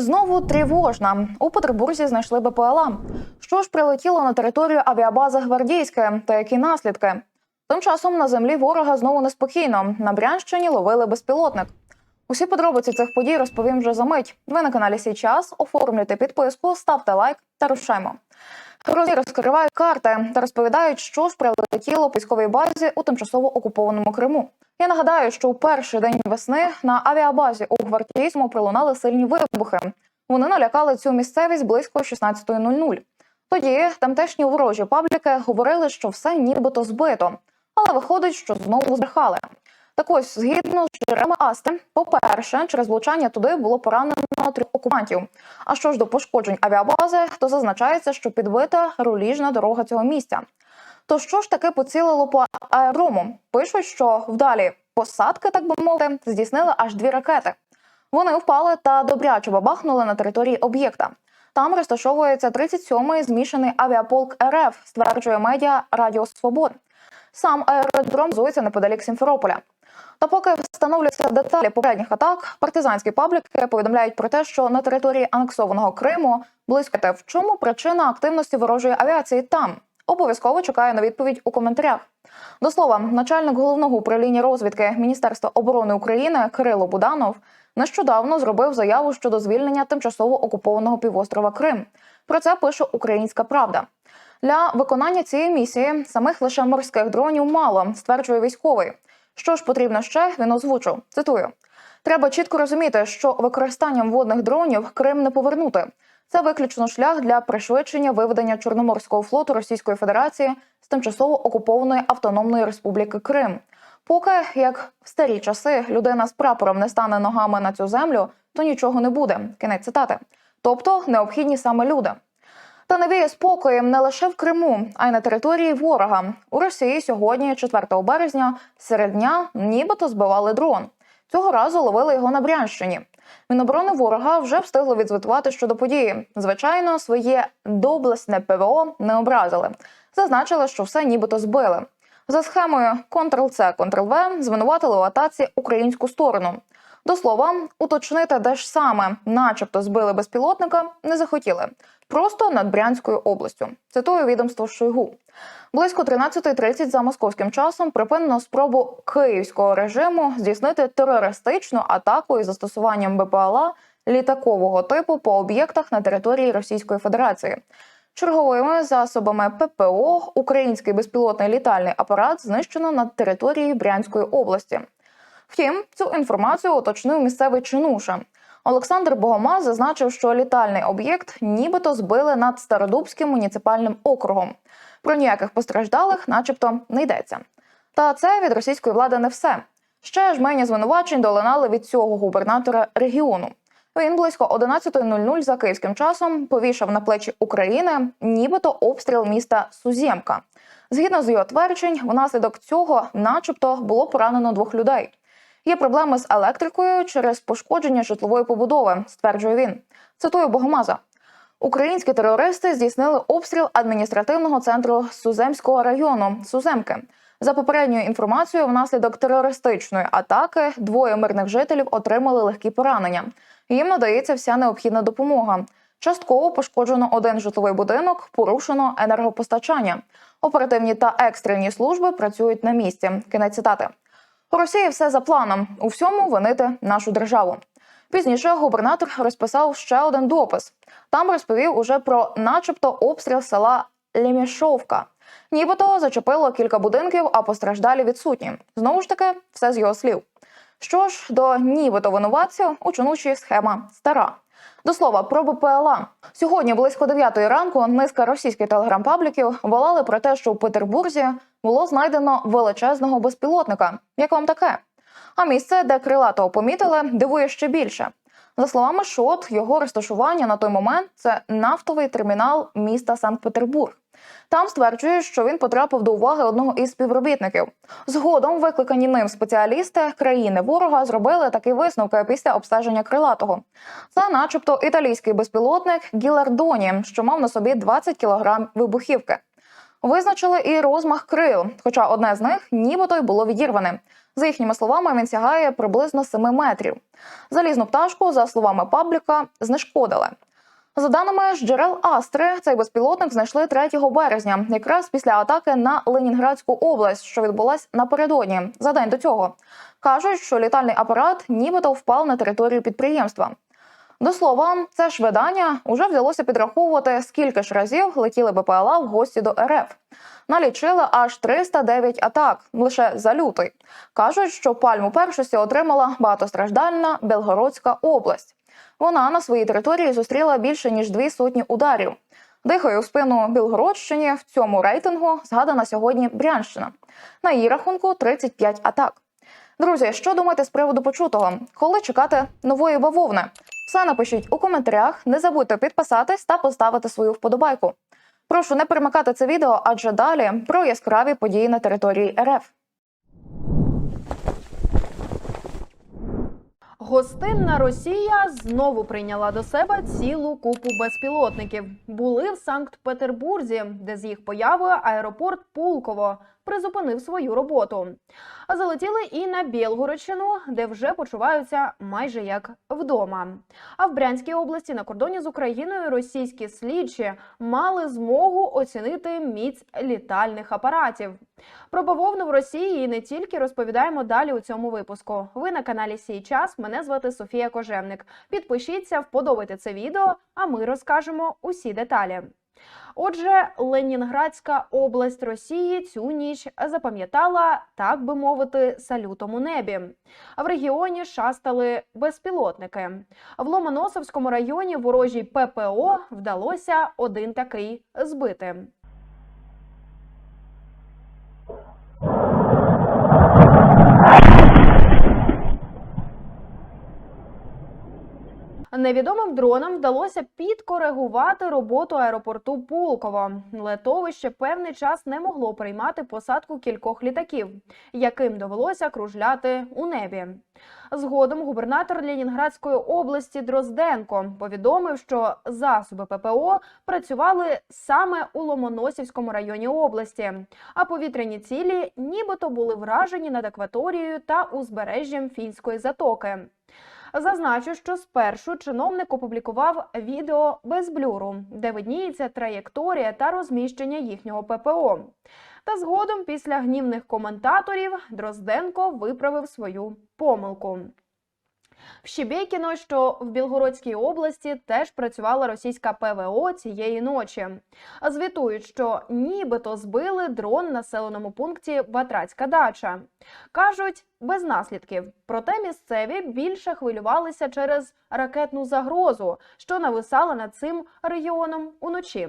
Знову тривожна. У Петербурзі знайшли БПЛА. Що ж прилетіло на територію авіабази Гвардійське та які наслідки? Тим часом на землі ворога знову неспокійно. На Брянщині ловили безпілотник. Усі подробиці цих подій розповім вже за мить. Ви на каналі Сій час. Оформлюйте підписку, ставте лайк та рушаймо. Розі розкривають карти та розповідають, що ж прилетіло по військовій базі у тимчасово окупованому Криму. Я нагадаю, що у перший день весни на авіабазі у Гвардійському пролунали сильні вибухи. Вони налякали цю місцевість близько 16.00. Тоді тамтешні ворожі пабліки говорили, що все нібито збито, але виходить, що знову збрехали. Так ось, згідно з джерелами Асти, по-перше, через влучання туди було поранено трьох окупантів. А що ж до пошкоджень авіабази, то зазначається, що підбита руліжна дорога цього місця. То що ж таки поцілило по аерому? Пишуть, що вдалі посадки, так би мовити, здійснили аж дві ракети. Вони впали та добряче бабахнули на території об'єкта. Там розташовується 37-й змішаний авіаполк РФ, стверджує медіа Радіо Свобод. Сам аеродром зується неподалік Сімферополя. Та поки встановлюються деталі попередніх атак, партизанські пабліки повідомляють про те, що на території анексованого Криму близько те, в чому причина активності ворожої авіації там. Обов'язково чекаю на відповідь у коментарях. До слова, начальник головного управління розвідки Міністерства оборони України Кирило Буданов нещодавно зробив заяву щодо звільнення тимчасово окупованого півострова Крим. Про це пише Українська Правда. Для виконання цієї місії самих лише морських дронів мало, стверджує військовий. Що ж потрібно ще? Він озвучив. Цитую: треба чітко розуміти, що використанням водних дронів Крим не повернути. Це виключно шлях для пришвидшення виведення Чорноморського флоту Російської Федерації з тимчасово окупованої автономної республіки Крим. Поки як в старі часи людина з прапором не стане ногами на цю землю, то нічого не буде. Кінець цитати. Тобто необхідні саме люди. Та не віє спокоєм не лише в Криму, а й на території ворога. У Росії сьогодні, 4 березня, серед дня нібито збивали дрон. Цього разу ловили його на Брянщині. Міноборони ворога вже встигло відзвітувати щодо події. Звичайно, своє доблесне ПВО не образили. Зазначили, що все нібито збили. За схемою Ctrl-C, Ctrl-V звинуватили у атаці українську сторону. До слова, уточнити, де ж саме, начебто, збили безпілотника, не захотіли. Просто над Брянською областю. Цитую відомство Шойгу. Близько 13.30 за московським часом припинено спробу київського режиму здійснити терористичну атаку із застосуванням БПЛА літакового типу по об'єктах на території Російської Федерації. Черговими засобами ППО український безпілотний літальний апарат знищено на території Брянської області. Втім, цю інформацію уточнив місцевий чинуша. Олександр Богомаз зазначив, що літальний об'єкт нібито збили над Стародубським муніципальним округом. Про ніяких постраждалих, начебто, не йдеться. Та це від російської влади не все. Ще жмені звинувачень долинали від цього губернатора регіону. Він близько 11.00 за київським часом повішав на плечі України, нібито обстріл міста Сузємка. Згідно з його тверджень, внаслідок цього, начебто, було поранено двох людей. Є проблеми з електрикою через пошкодження житлової побудови, стверджує він. Цитую Богомаза. Українські терористи здійснили обстріл адміністративного центру Суземського району Суземки. За попередньою інформацією, внаслідок терористичної атаки двоє мирних жителів отримали легкі поранення. Їм надається вся необхідна допомога. Частково пошкоджено один житловий будинок, порушено енергопостачання. Оперативні та екстрені служби працюють на місці. Кінець цитати. У Росії все за планом. У всьому винити нашу державу. Пізніше губернатор розписав ще один допис. Там розповів уже про, начебто, обстріл села Лімішовка. Нібито зачепило кілька будинків, а постраждалі відсутні. Знову ж таки, все з його слів. Що ж до нібито винуватців, у схема стара. До слова про БПЛА. Сьогодні близько 9 ранку низка російських телеграм-пабліків волали про те, що у Петербурзі було знайдено величезного безпілотника. Як вам таке? А місце, де крилатого помітили, дивує ще більше. За словами Шот, його розташування на той момент це нафтовий термінал міста Санкт-Петербург. Там стверджують, що він потрапив до уваги одного із співробітників. Згодом викликані ним спеціалісти країни ворога зробили такі висновки після обстеження крилатого. Це, начебто, італійський безпілотник Гілардоні, що мав на собі 20 кілограм вибухівки. Визначили і розмах крил, хоча одне з них нібито й було відірване. За їхніми словами, він сягає приблизно 7 метрів. Залізну пташку, за словами пабліка, знешкодили. За даними джерел Астри, цей безпілотник знайшли 3 березня, якраз після атаки на Ленінградську область, що відбулась напередодні за день до цього. Кажуть, що літальний апарат нібито впав на територію підприємства. До слова, це ж видання уже вдалося підраховувати, скільки ж разів летіли БПЛА в гості до РФ. Налічили аж 309 атак лише за лютий. Кажуть, що пальму першості отримала багатостраждальна Белгородська область. Вона на своїй території зустріла більше ніж дві сотні ударів. Дихає у спину Білгородщині в цьому рейтингу згадана сьогодні Брянщина. На її рахунку 35 атак. Друзі, що думаєте з приводу почутого? Коли чекати нової бавовни? Все напишіть у коментарях. Не забудьте підписатись та поставити свою вподобайку. Прошу не перемикати це відео, адже далі про яскраві події на території РФ. Гостинна Росія знову прийняла до себе цілу купу безпілотників. Були в Санкт-Петербурзі, де з їх появи аеропорт Пулково призупинив свою роботу. Залетіли і на Білгородщину, де вже почуваються майже як вдома. А в Брянській області на кордоні з Україною російські слідчі мали змогу оцінити міць літальних апаратів. Про бавовну в Росії і не тільки розповідаємо далі у цьому випуску. Ви на каналі Сій час. Мене звати Софія Кожевник. Підпишіться, вподобайте це відео, а ми розкажемо усі деталі. Отже, Ленінградська область Росії цю ніч запам'ятала, так би мовити, салютом у небі. В регіоні шастали безпілотники. В Ломоносовському районі ворожій ППО вдалося один такий збити. Невідомим дронам вдалося підкоригувати роботу аеропорту Пулково. Летовище певний час не могло приймати посадку кількох літаків, яким довелося кружляти у небі. Згодом губернатор Ленінградської області Дрозденко повідомив, що засоби ППО працювали саме у Ломоносівському районі області, а повітряні цілі нібито були вражені над акваторією та узбережжям фінської затоки. Зазначу, що спершу чиновник опублікував відео без блюру, де видніється траєкторія та розміщення їхнього ППО. Та згодом, після гнівних коментаторів, Дрозденко виправив свою помилку. Щебєкіно, що в Білгородській області, теж працювала російська ПВО цієї ночі. Звітують, що нібито збили дрон в населеному пункті Батрацька дача. Кажуть, без наслідків. Проте місцеві більше хвилювалися через ракетну загрозу, що нависала над цим регіоном уночі.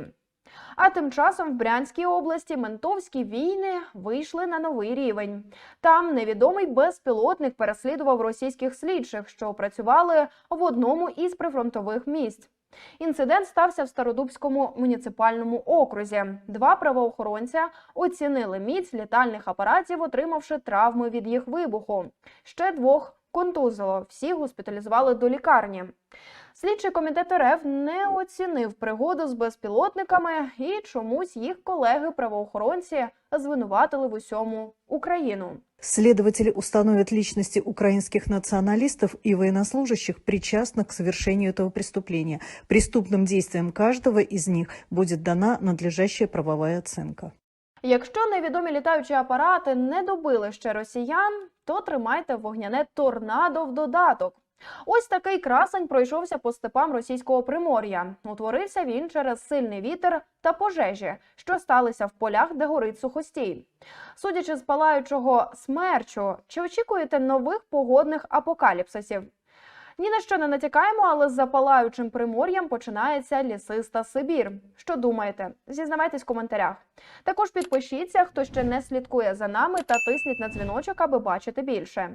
А тим часом в Брянській області ментовські війни вийшли на новий рівень. Там невідомий безпілотник переслідував російських слідчих, що працювали в одному із прифронтових місць. Інцидент стався в Стародубському муніципальному окрузі. Два правоохоронця оцінили міць літальних апаратів, отримавши травми від їх вибуху. Ще двох контузило. Всі госпіталізували до лікарні. Слідчий комітет РФ не оцінив пригоду з безпілотниками і чомусь їх колеги-правоохоронці звинуватили в усьому Україну. Следователи установят личности украинских националистов и военнослужащих, причастных к совершению этого преступления. Преступным действиям каждого из них будет дана надлежащая правовая оценка. Якщо невідомі літаючі апарати не добили ще росіян, то тримайте вогняне торнадо в додаток. Ось такий красень пройшовся по степам російського примор'я. Утворився він через сильний вітер та пожежі, що сталися в полях, де горить сухостій. Судячи з палаючого смерчу, чи очікуєте нових погодних апокаліпсисів? Ні на що не натякаємо, але з запалаючим примор'ям починається лісиста Сибір. Що думаєте? Зізнавайтесь в коментарях. Також підпишіться, хто ще не слідкує за нами, та тисніть на дзвіночок, аби бачити більше.